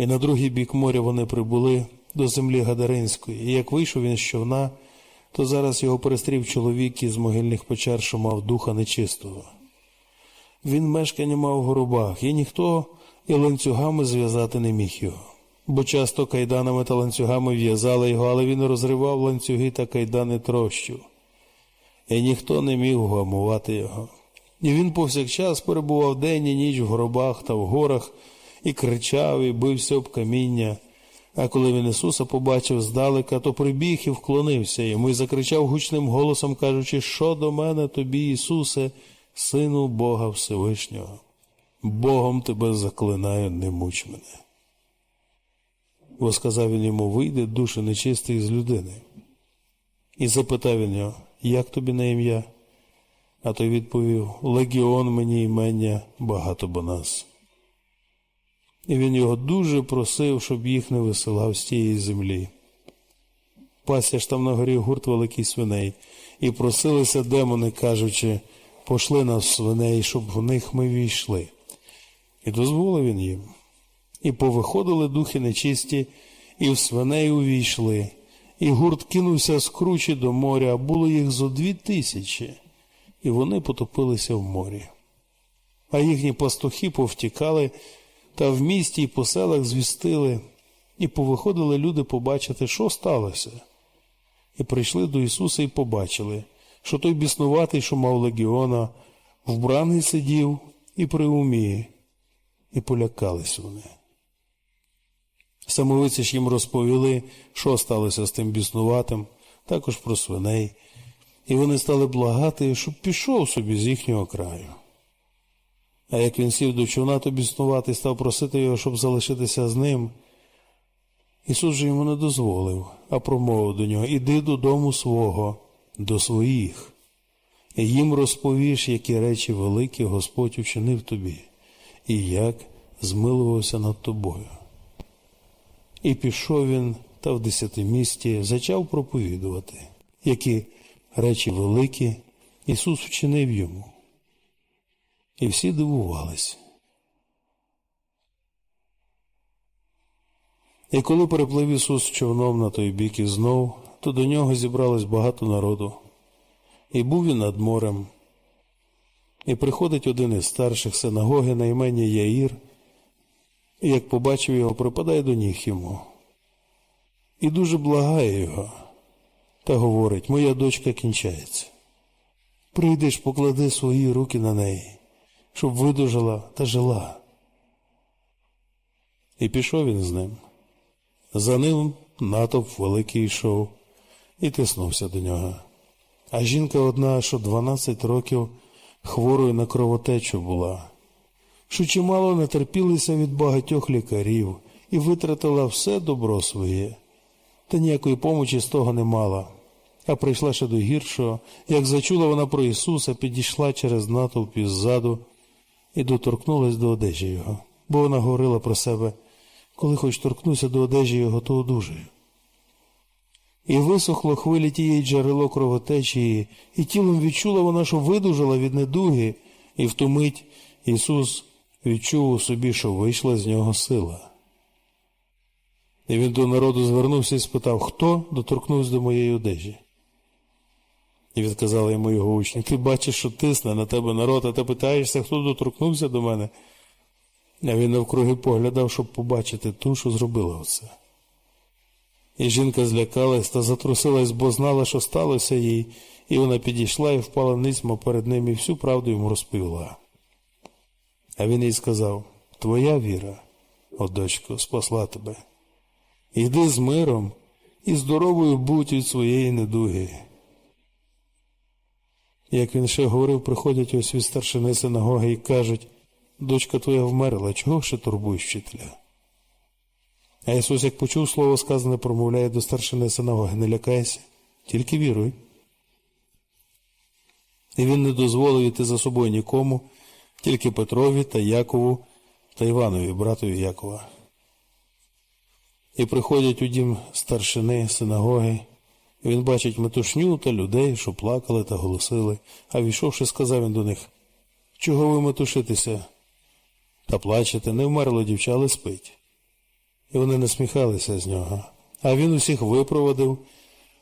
І на другий бік моря вони прибули до землі Гадаринської, і як вийшов він з човна, то зараз його перестрів чоловік із могильних печер, що мав духа нечистого. Він мешкання мав в горобах, і ніхто і ланцюгами зв'язати не міг його. Бо часто кайданами та ланцюгами в'язали його, але він розривав ланцюги та кайдани трощу, і ніхто не міг вгамувати його. І він повсякчас перебував день і ніч в гробах та в горах, і кричав, і бився об каміння. А коли він Ісуса побачив здалека, то прибіг і вклонився йому і закричав гучним голосом, кажучи, що до мене тобі, Ісусе, Сину Бога Всевишнього. Богом тебе заклинаю, не муч мене. Бо сказав він йому, вийде душа нечистий з людини. І запитав він його, як тобі на ім'я? А той відповів, Легіон мені імення багато бо нас. І він його дуже просив, щоб їх не висилав з тієї землі. Пася ж там на горі гурт великий свиней, і просилися демони, кажучи, пошли нас свиней, щоб в них ми війшли. І дозволив він їм. І повиходили духи нечисті, і в свиней увійшли, і гурт кинувся з кручі до моря, а було їх зо дві тисячі, і вони потопилися в морі. А їхні пастухи повтікали, та в місті й по селах звістили, і повиходили люди побачити, що сталося. І прийшли до Ісуса і побачили, що той біснуватий, що мав легіона, вбраний сидів і при умі, і полякались вони. Самовиці ж їм розповіли, що сталося з тим біснуватим, також про свиней, і вони стали благати, щоб пішов собі з їхнього краю. А як він сів до човна, то біснуватий став просити його, щоб залишитися з ним. Ісус же йому не дозволив, а промовив до нього Іди додому свого, до своїх, і їм розповіш, які речі великі Господь учинив тобі, і як змилувався над тобою. І пішов він та в десятимісті зачав проповідувати, які речі великі Ісус вчинив йому. І всі дивувались. І коли переплив Ісус човном на той бік і знов, то до нього зібралось багато народу. І був він над морем. І приходить один із старших синагоги на імені Яїр, і як побачив його, припадає до ніг йому. І дуже благає його, та говорить, моя дочка кінчається. Прийдеш, поклади свої руки на неї, щоб видужала та жила. І пішов він з ним. За ним натовп великий йшов і тиснувся до нього. А жінка одна, що 12 років хворою на кровотечу була, що чимало не терпілися від багатьох лікарів і витратила все добро своє, та ніякої помочі з того не мала. А прийшла ще до гіршого, як зачула вона про Ісуса, підійшла через натовп іззаду і доторкнулась до одежі його, бо вона говорила про себе, коли хоч торкнуся до одежі його, то одужаю. І висохло хвилі тієї джерело кровотечії, і тілом відчула вона, що видужала від недуги, і в ту мить Ісус відчув у собі, що вийшла з нього сила. І він до народу звернувся і спитав, хто доторкнувся до моєї одежі. І відказали йому його учні, ти бачиш, що тисне на тебе народ, а ти питаєшся, хто доторкнувся до мене. А він навкруги поглядав, щоб побачити ту, що зробила оце. І жінка злякалась та затрусилась, бо знала, що сталося їй, і вона підійшла і впала ницьмо перед ним і всю правду йому розповіла. А він їй сказав Твоя віра, о дочко, спасла тебе. Йди з миром і здоровою будь від своєї недуги. Як він ще говорив, приходять ось від старшини синагоги і кажуть дочка твоя вмерла, чого ще турбуєш вчителя? А Ісус, як почув слово сказане, промовляє до старшини синагоги, не лякайся, тільки віруй. І він не дозволив іти за собою нікому, тільки Петрові та Якову та Іванові, братові Якова. І приходять у дім старшини синагоги, він бачить метушню та людей, що плакали та голосили, а війшовши, сказав він до них Чого ви метушитеся? Та плачете, не вмерло дівча, але спить. і вони насміхалися з нього. А він усіх випроводив,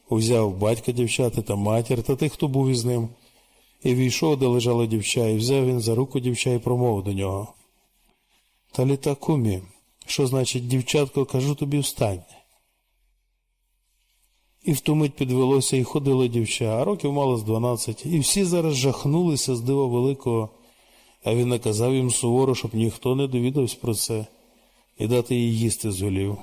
узяв батька дівчати та матір та тих, хто був із ним, і війшов, де лежало дівча, і взяв він за руку дівча і промовив до нього. Та літа кумі, що значить, дівчатко, кажу тобі, встань. І в ту мить підвелося і ходило дівча, а років мало з дванадцять, і всі зараз жахнулися з дива великого, а він наказав їм суворо, щоб ніхто не довідався про це, і дати їй їсти звелів.